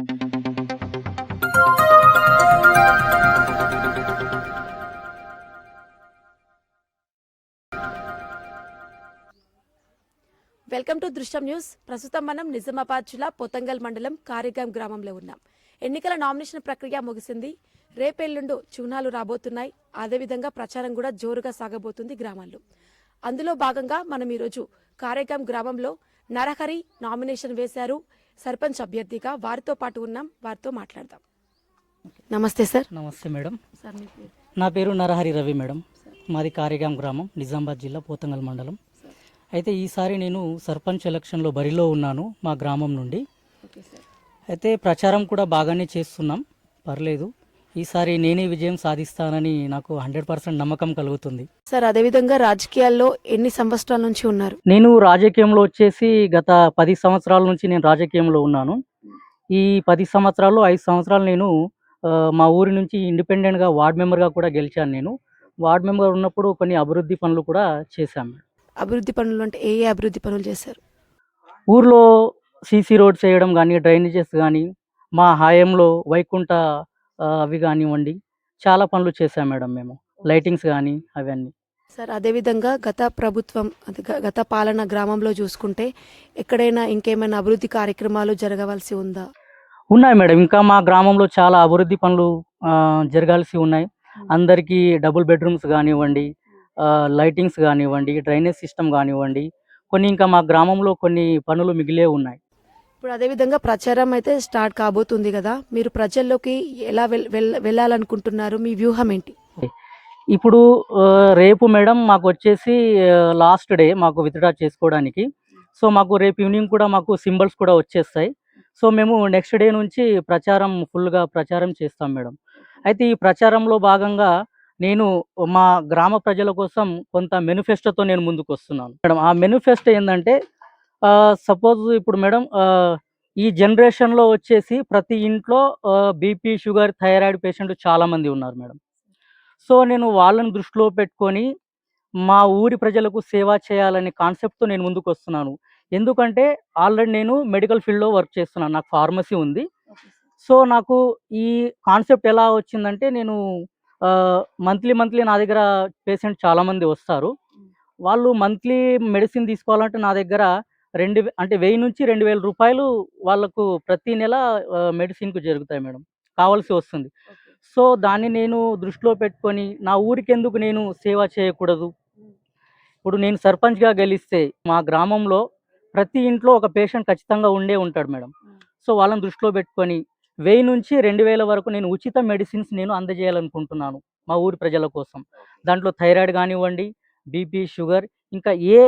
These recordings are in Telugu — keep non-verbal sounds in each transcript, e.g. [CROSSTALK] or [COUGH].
వెల్కమ్ టు దృశ్యం న్యూస్. ప్రస్తుతం మనం నిజామాబాద్ జిల్లా పొతంగల్ మండలం కారిగాం గ్రామంలో ఉన్నాం. ఎన్నికల నామినేషన్ ప్రక్రియ ముగిసింది. రేపెల్లుండు చూనాలు రాబోతున్నాయి. అదేవిధంగా ప్రచారం కూడా జోరుగా సాగబోతుంది గ్రామాల్లో. అందులో భాగంగా మనం ఈరోజు కారేగాం గ్రామంలో నరహరి నామినేషన్ వేశారు. సర్పంచ్ అభ్యర్థిగా వారితో పాటు ఉన్నాం. వారితో మాట్లాడదాం. నమస్తే సార్. నమస్తే మేడం. సార్ మీ పేరు? నా పేరు నరహరి రవి మేడం. మాది కారేగాం గ్రామం నిజామాబాద్ జిల్లా పోతంగల్ మండలం. అయితే ఈసారి నేను సర్పంచ్ ఎలక్షన్లో బరిలో ఉన్నాను మా గ్రామం నుండి. అయితే ప్రచారం కూడా బాగానే చేస్తున్నాం. పర్లేదు. ఈసారి నేనే విజయం సాధిస్తానని నాకు హండ్రెడ్ పర్సెంట్ నమ్మకం కలుగుతుంది. సార్ అదేవిధంగా రాజకీయాల్లో ఎన్ని సంవత్సరాల నుంచి ఉన్నారు? నేను రాజకీయంలో వచ్చేసి గత పది సంవత్సరాల నుంచి నేను రాజకీయంలో ఉన్నాను. ఈ పది సంవత్సరాల్లో ఐదు సంవత్సరాలు నేను మా ఊరి నుంచి ఇండిపెండెంట్గా వార్డ్ మెంబర్గా కూడా గెలిచాను నేను. వార్డ్ మెంబర్ ఉన్నప్పుడు కొన్ని అభివృద్ధి పనులు కూడా చేశాను అభివృద్ధి పనులు అంటే ఏ ఏ అభివృద్ధి పనులు చేశారు? ఊర్లో సీసీ రోడ్స్ వేయడం కానీ డ్రైనేజెస్ కానీ మా హాయంలో వైకుంఠ అవి కానివ్వండి చాలా పనులు చేశాం మేడం మేము. లైటింగ్స్ కానీ అవన్నీ. సార్ అదేవిధంగా గత ప్రభుత్వం గత పాలన గ్రామంలో చూసుకుంటే ఎక్కడైనా ఇంకేమైనా అభివృద్ధి కార్యక్రమాలు జరగవలసి ఉందా? ఉన్నాయి మేడం. ఇంకా మా గ్రామంలో చాలా అభివృద్ధి పనులు జరగాల్సి ఉన్నాయి. అందరికీ డబుల్ బెడ్రూమ్స్ కానివ్వండి లైటింగ్స్ కానివ్వండి డ్రైనేజ్ సిస్టమ్ కానివ్వండి కొన్ని ఇంకా మా గ్రామంలో కొన్ని పనులు మిగిలే ఉన్నాయి. ఇప్పుడు అదేవిధంగా ప్రచారం అయితే స్టార్ట్ కాబోతుంది కదా. మీరు ప్రజల్లోకి ఎలా వెళ్ళాలనుకుంటున్నారు? మీ వ్యూహం ఏంటి? ఇప్పుడు రేపు మేడం మాకు వచ్చేసి లాస్ట్ డే మాకు విత్డ్రా చేసుకోవడానికి. సో మాకు రేపు ఈవినింగ్ కూడా మాకు సింబల్స్ కూడా వచ్చేస్తాయి. సో మేము నెక్స్ట్ డే నుంచి ప్రచారం ఫుల్గా ప్రచారం చేస్తాం మేడం. అయితే ఈ ప్రచారంలో భాగంగా నేను మా గ్రామ ప్రజల కోసం కొంత మెనిఫెస్టోతో నేను ముందుకు వస్తున్నాను మేడం ఆ మెనిఫెస్టో ఏంటంటే సపోజ్ ఇప్పుడు మేడం ఈ జనరేషన్లో వచ్చేసి ప్రతి ఇంట్లో బీపీ షుగర్ థైరాయిడ్ పేషెంట్ చాలామంది ఉన్నారు మేడం. సో నేను వాళ్ళని దృష్టిలో పెట్టుకొని మా ఊరి ప్రజలకు సేవ చేయాలనే కాన్సెప్ట్తో నేను ముందుకు వస్తున్నాను. ఎందుకంటే ఆల్రెడీ నేను మెడికల్ ఫీల్డ్లో వర్క్ చేస్తున్నాను. నాకు ఫార్మసీ ఉంది. సో నాకు ఈ కాన్సెప్ట్ ఎలా వచ్చిందంటే నేను మంత్లీ మంత్లీ నా దగ్గర పేషెంట్ చాలామంది వస్తారు. వాళ్ళు మంత్లీ మెడిసిన్ తీసుకోవాలంటే నా దగ్గర రెండు అంటే వెయ్యి నుంచి రెండు వేల రూపాయలు వాళ్ళకు ప్రతి నెల మెడిసిన్కు జరుగుతాయి మేడం. కావాల్సి వస్తుంది. సో దాన్ని నేను దృష్టిలో పెట్టుకొని నా ఊరికి ఎందుకు నేను సేవ చేయకూడదు? ఇప్పుడు నేను సర్పంచ్గా గెలిస్తే మా గ్రామంలో ప్రతి ఇంట్లో ఒక పేషెంట్ ఖచ్చితంగా ఉండే ఉంటాడు మేడం. సో వాళ్ళని దృష్టిలో పెట్టుకొని వెయ్యి నుంచి రెండు వేల వరకు నేను ఉచిత మెడిసిన్స్ నేను అందజేయాలనుకుంటున్నాను మా ఊరి ప్రజల కోసం. దాంట్లో థైరాయిడ్ కానివ్వండి బీపీ షుగర్ ఇంకా ఏ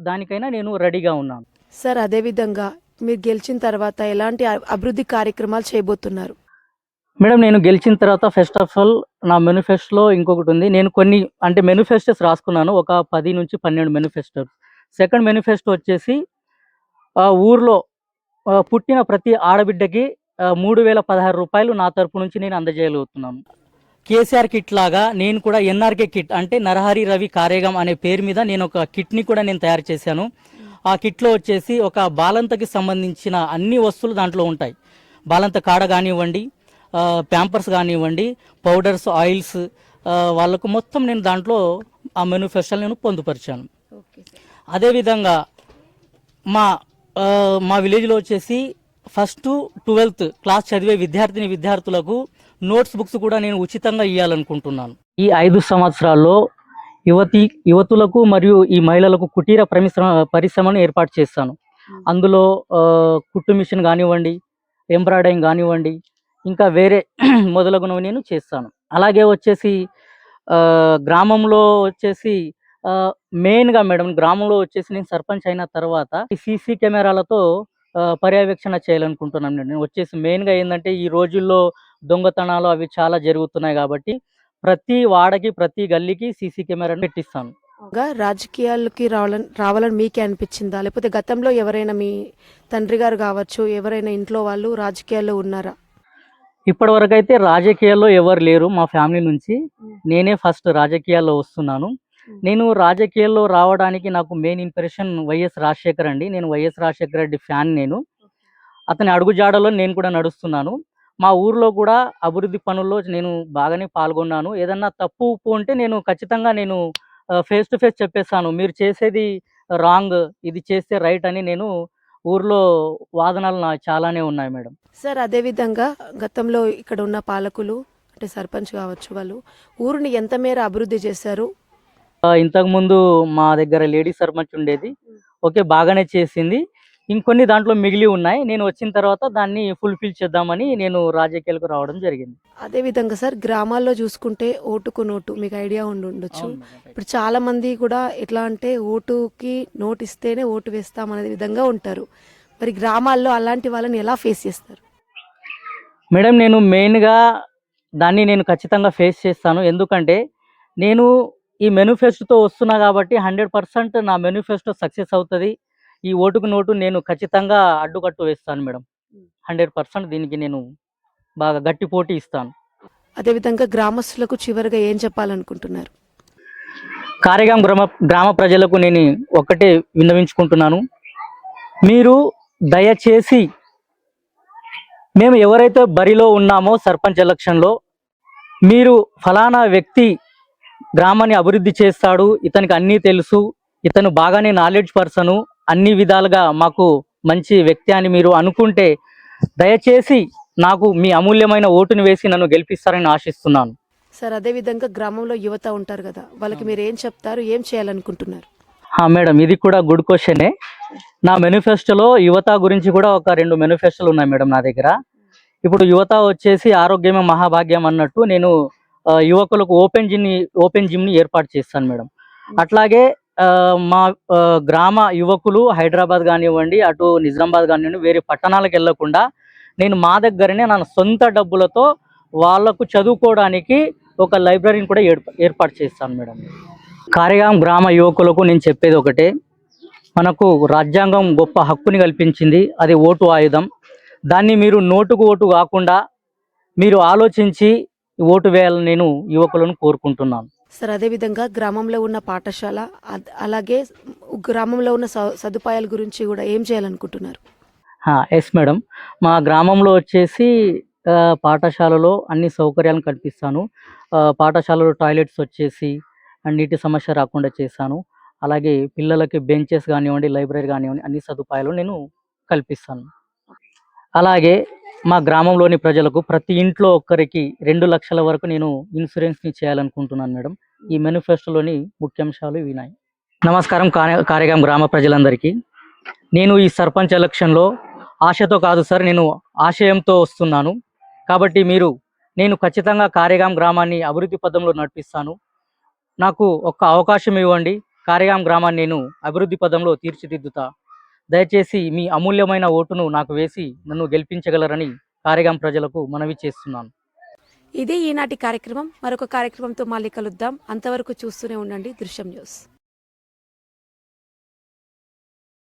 దానికైనా నేను రెడీగా ఉన్నాను. సార్ అదేవిధంగా మీరు గెలిచిన తర్వాత ఎలాంటి అభివృద్ధి కార్యక్రమాలు చేయబోతున్నారు? మేడం నేను గెలిచిన తర్వాత ఫస్ట్ ఆఫ్ ఆల్ నా మేనిఫెస్టోలో ఇంకొకటి ఉంది. నేను కొన్ని అంటే మేనిఫెస్టోస్ రాసుకున్నాను. ఒక పది నుంచి పన్నెండు మేనిఫెస్టోస్. సెకండ్ మేనిఫెస్టో వచ్చేసి ఆ, ఊర్లో పుట్టిన ప్రతి ఆడబిడ్డకి మూడు వేల పదహారు రూపాయలు నా తరపు నుంచి నేను అందజేయగలుగుతున్నాను. కేసీఆర్ కిట్ లాగా నేను కూడా ఎన్ఆర్కే కిట్ అంటే నరహరి రవి కారేగం అనే పేరు మీద నేను ఒక కిట్ని కూడా నేను తయారు చేశాను. ఆ కిట్లో వచ్చేసి ఒక బాలంతకి సంబంధించిన అన్ని వస్తువులు దాంట్లో ఉంటాయి. బాలంత కాడ కానివ్వండి ప్యాంపర్స్ కానివ్వండి పౌడర్స్ ఆయిల్స్ వాళ్ళకు మొత్తం నేను దాంట్లో ఆ మేనిఫెస్టోని నేను పొందుపరిచాను. అదేవిధంగా మా మా విలేజ్లో వచ్చేసి ఫస్ట్ ట్వెల్త్ క్లాస్ చదివే విద్యార్థిని విద్యార్థులకు నోట్స్ బుక్స్ కూడా నేను ఉచితంగా ఇవ్వాలనుకుంటున్నాను ఈ ఐదు సంవత్సరాల్లో యువతి యువతులకు మరియు ఈ మహిళలకు కుటీర పరిశ్రమ పరిశ్రమను ఏర్పాటు చేస్తాను. అందులో కుట్టు మిషన్ కానివ్వండి ఎంబ్రాయిడరింగ్ కానివ్వండి ఇంకా వేరే [CLEARS THROAT] మొదలగునవి నేను చేస్తాను. అలాగే వచ్చేసి గ్రామంలో వచ్చేసి మెయిన్గా మేడం గ్రామంలో వచ్చేసి నేను సర్పంచ్ అయిన తర్వాత ఈ సీసీ కెమెరాలతో పర్యవేక్షణ చేయాలనుకుంటున్నాను నేను. వచ్చేసి మెయిన్గా ఏంటంటే ఈ రోజుల్లో దొంగతనాలు అవి చాలా జరుగుతున్నాయి కాబట్టి ప్రతి వాడకి ప్రతి గల్లీకి సీసీ కెమెరాను పెట్టిస్తాను. రాజకీయాలకి రావాలని రావాలని మీకే అనిపించిందా? లేకపోతే గతంలో ఎవరైనా మీ తండ్రి గారు కావచ్చు ఎవరైనా ఇంట్లో వాళ్ళు రాజకీయాల్లో ఉన్నారా? ఇప్పటి వరకు అయితే రాజకీయాల్లో ఎవరు లేరు మా ఫ్యామిలీ నుంచి. నేనే ఫస్ట్ రాజకీయాల్లో వస్తున్నాను. నేను రాజకీయాల్లో రావడానికి నాకు మెయిన్ ఇంప్రెషన్ వైఎస్ రాజశేఖర్ అండి. నేను వైఎస్ రాజశేఖర రెడ్డి ఫ్యాన్ నేను. అతని అడుగుజాడలో నేను కూడా నడుస్తున్నాను. మా ఊర్లో కూడా అభివృద్ధి పనుల్లో నేను బాగానే పాల్గొన్నాను. ఏదన్నా తప్పు ఉప్పు ఉంటే నేను ఖచ్చితంగా నేను ఫేస్ టు ఫేస్ చెప్పేస్తాను. మీరు చేసేది రాంగ్ ఇది చేస్తే రైట్ అని నేను ఊర్లో వాదనలు నా చాలానే ఉన్నాయి మేడం. సార్ అదేవిధంగా గతంలో ఇక్కడ ఉన్న పాలకులు అంటే సర్పంచ్ కావచ్చు వాళ్ళు ఊరిని ఎంత మేర అభివృద్ధి చేశారు? ఇంతకుముందు మా దగ్గర లేడీ సర్పంచ్ ఉండేది. ఓకే బాగానే చేసింది. ఇంకొన్ని దాంట్లో మిగిలి ఉన్నాయి. నేను వచ్చిన తర్వాత దాన్ని ఫుల్ఫిల్ చేద్దామని నేను రాజకీయాలకు రావడం జరిగింది. అదేవిధంగా సార్ గ్రామాల్లో చూసుకుంటే ఓటుకు నోటు మీకు ఐడియా ఉండి ఉండొచ్చు. ఇప్పుడు చాలా మంది కూడా ఎట్లా అంటే ఓటుకి నోటు ఇస్తేనే ఓటు వేస్తాం అనే విధంగా ఉంటారు. మరి గ్రామాల్లో అలాంటి వాళ్ళని ఎలా ఫేస్ చేస్తారు? మేడం నేను మెయిన్గా దాన్ని నేను ఖచ్చితంగా ఫేస్ చేస్తాను. ఎందుకంటే నేను ఈ మేనిఫెస్టోతో వస్తున్నా కాబట్టి హండ్రెడ్ పర్సెంట్ నా మేనిఫెస్టో సక్సెస్ అవుతుంది. ఈ ఓటుకు నోటు నేను ఖచ్చితంగా అడ్డుకట్టు వేస్తాను మేడం. హండ్రెడ్ పర్సెంట్ దీనికి నేను బాగా గట్టి పోటీ ఇస్తాను. అదేవిధంగా గ్రామస్తులకు చివరిగా ఏం చెప్పాలనుకుంటున్నారు? కారేగాం గ్రామ గ్రామ ప్రజలకు నేను ఒక్కటే విన్నవించుకుంటున్నాను. మీరు దయచేసి మేము ఎవరైతే బరిలో ఉన్నామో సర్పంచ్ ఎలక్షన్లో మీరు ఫలానా వ్యక్తి గ్రామాన్ని అభివృద్ధి చేస్తాడు. ఇతనికి అన్నీ తెలుసు. ఇతను బాగానే నాలెడ్జ్ పర్సను అన్ని విధాలుగా మాకు మంచి వ్యక్తి అని మీరు అనుకుంటే దయచేసి నాకు మీ అమూల్యమైన ఓటుని వేసి నన్ను గెలిపిస్తారని ఆశిస్తున్నాను. సార్ అదేవిధంగా గ్రామంలో యువత ఉంటారు కదా వాళ్ళకి మీరు ఏం చెప్తారు ఏం చేయాలనుకుంటున్నారు? మేడం ఇది కూడా గుడ్ క్వశ్చనే నా మేనిఫెస్టోలో యువత గురించి కూడా ఒక రెండు మేనిఫెస్టోలు ఉన్నాయి మేడం నా దగ్గర. ఇప్పుడు యువత వచ్చేసి ఆరోగ్యమే మహాభాగ్యం అన్నట్టు నేను యువకులకు ఓపెన్ జిమ్ ఓపెన్ జిమ్ని ఏర్పాటు చేస్తాను మేడం. అట్లాగే మా గ్రామ యువకులు హైదరాబాద్ కానివ్వండి అటు నిజామాబాద్ కానివ్వండి వేరే పట్టణాలకు వెళ్ళకుండా నేను మా దగ్గరనే నా సొంత డబ్బులతో వాళ్ళకు చదువుకోవడానికి ఒక లైబ్రరీని కూడా ఏర్ప- ఏర్పాటు చేస్తాను మేడం. కారేగాం గ్రామ యువకులకు నేను చెప్పేది ఒకటే మనకు రాజ్యాంగం గొప్ప హక్కుని కల్పించింది అది ఓటు ఆయుధం. దాన్ని మీరు నోటుకు ఓటు కాకుండా మీరు ఆలోచించి ఓటు వేయాలని నేను యువకులను కోరుకుంటున్నాను. సార్ అదేవిధంగా గ్రామంలో ఉన్న పాఠశాల అలాగే గ్రామంలో ఉన్న సదుపాయాల గురించి కూడా ఏం చేయాలనుకుంటున్నారు? ఎస్ మేడం మా గ్రామంలో వచ్చేసి పాఠశాలలో అన్ని సౌకర్యాలను కల్పిస్తాను. పాఠశాలలో టాయిలెట్స్ వచ్చేసి నీటి సమస్య రాకుండా చేశాను అలాగే పిల్లలకి బెంచెస్ కానివ్వండి లైబ్రరీ కానివ్వండి అన్ని సదుపాయాలు నేను కల్పిస్తాను. అలాగే మా గ్రామంలోని ప్రజలకు ప్రతి ఇంట్లో ఒక్కరికి రెండు లక్షల వరకు నేను ఇన్సూరెన్స్ని చేయాలనుకుంటున్నాను మేడం. ఈ మేనిఫెస్టోలోని ముఖ్యాంశాలు వినాయి నమస్కారం కార్యక్రమం గ్రామ ప్రజలందరికీ. నేను ఈ సర్పంచ్ ఎలక్షన్లో ఆశతో కాదు సార్ నేను ఆశయంతో వస్తున్నాను. కాబట్టి మీరు నేను ఖచ్చితంగా కార్యగాం గ్రామాన్ని అభివృద్ధి పదంలో నడిపిస్తాను. నాకు ఒక్క అవకాశం ఇవ్వండి. కార్యగాం గ్రామాన్ని నేను అభివృద్ధి పదంలో తీర్చిదిద్దుతా. దయచేసి మీ అమూల్యమైన ఓటును నాకు వేసి నన్ను గెలిపించగలరని కారిగాం ప్రజలకు మనవి చేస్తున్నాను. ఇది ఈనాటి కార్యక్రమం. మరొక కార్యక్రమంతో మళ్ళీ కలుద్దాం. అంతవరకు చూస్తూనే ఉండండి దృశ్యం న్యూస్.